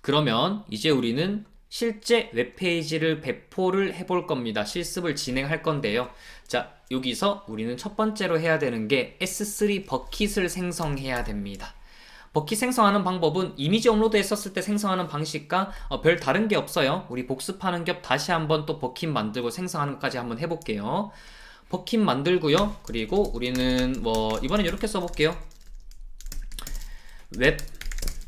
그러면 이제 우리는 실제 웹페이지를 배포를 해볼 겁니다. 실습을 진행할 건데요. 자, 여기서 우리는 첫 번째로 해야 되는 게 S3 버킷을 생성해야 됩니다. 버킷 생성하는 방법은 이미지 업로드 했었을 때 생성하는 방식과 어, 별 다른 게 없어요. 우리 복습하는 겹 다시 한번 또 버킷 만들고 생성하는 것까지 한번 해볼게요. 버킷 만들고요. 그리고 우리는 뭐 이번엔 이렇게 써볼게요. 웹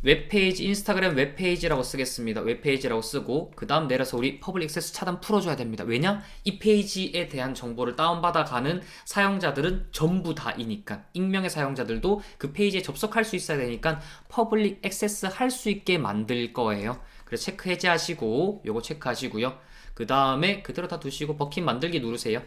웹페이지 인스타그램 웹페이지라고 쓰겠습니다. 웹페이지라고 쓰고 그 다음 내려서 우리 퍼블릭 액세스 차단 풀어줘야 됩니다. 왜냐? 이 페이지에 대한 정보를 다운받아 가는 사용자들은 전부 다이니까 익명의 사용자들도 그 페이지에 접속할 수 있어야 되니까 퍼블릭 액세스 할 수 있게 만들 거예요. 그래서 체크 해제하시고 요거 체크하시고요. 그 다음에 그대로 다 두시고 버킷 만들기 누르세요.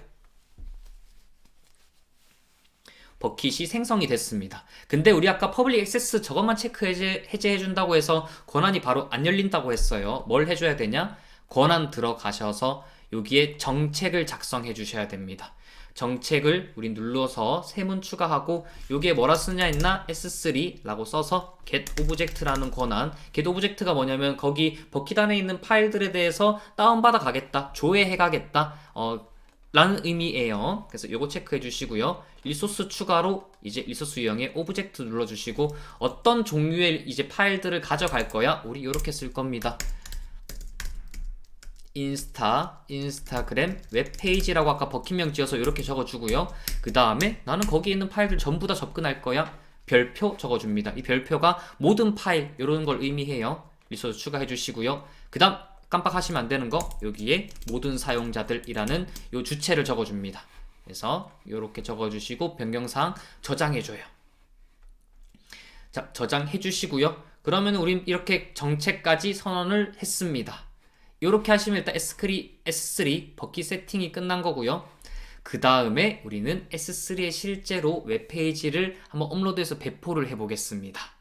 버킷이 생성이 됐습니다. 근데 우리 아까 퍼블릭 액세스 저것만 체크 해제, 해제해 준다고 해서 권한이 바로 안 열린다고 했어요. 뭘 해줘야 되냐? 권한 들어가셔서 여기에 정책을 작성해 주셔야 됩니다. 정책을 우리 눌러서 세문 추가하고 여기에 뭐라 쓰냐 했나 S3라고 써서 get object라는 권한 get object가 뭐냐면 거기 버킷 안에 있는 파일들에 대해서 다운받아 가겠다 조회해 가겠다 어, 라는 의미예요. 그래서 요거 체크해 주시고요. 리소스 추가로 이제 리소스 유형에 오브젝트 눌러 주시고 어떤 종류의 이제 파일들을 가져갈 거야? 우리 이렇게 쓸 겁니다. 인스타, 인스타그램, 웹페이지라고 아까 버킷명 지어서 이렇게 적어주고요. 그 다음에 나는 거기 있는 파일들 전부 다 접근할 거야. 별표 적어줍니다. 이 별표가 모든 파일 이런 걸 의미해요. 리소스 추가해 주시고요. 그 다음 깜빡하시면 안 되는 거 여기에 모든 사용자들이라는 요 주체를 적어줍니다. 그래서 이렇게 적어주시고 변경사항 저장해줘요. 자 저장해 주시고요. 그러면 우린 이렇게 정책까지 선언을 했습니다. 이렇게 하시면 일단 S3, S3 버킷 세팅이 끝난 거고요. 그 다음에 우리는 S3에 실제로 웹페이지를 한번 업로드해서 배포를 해보겠습니다.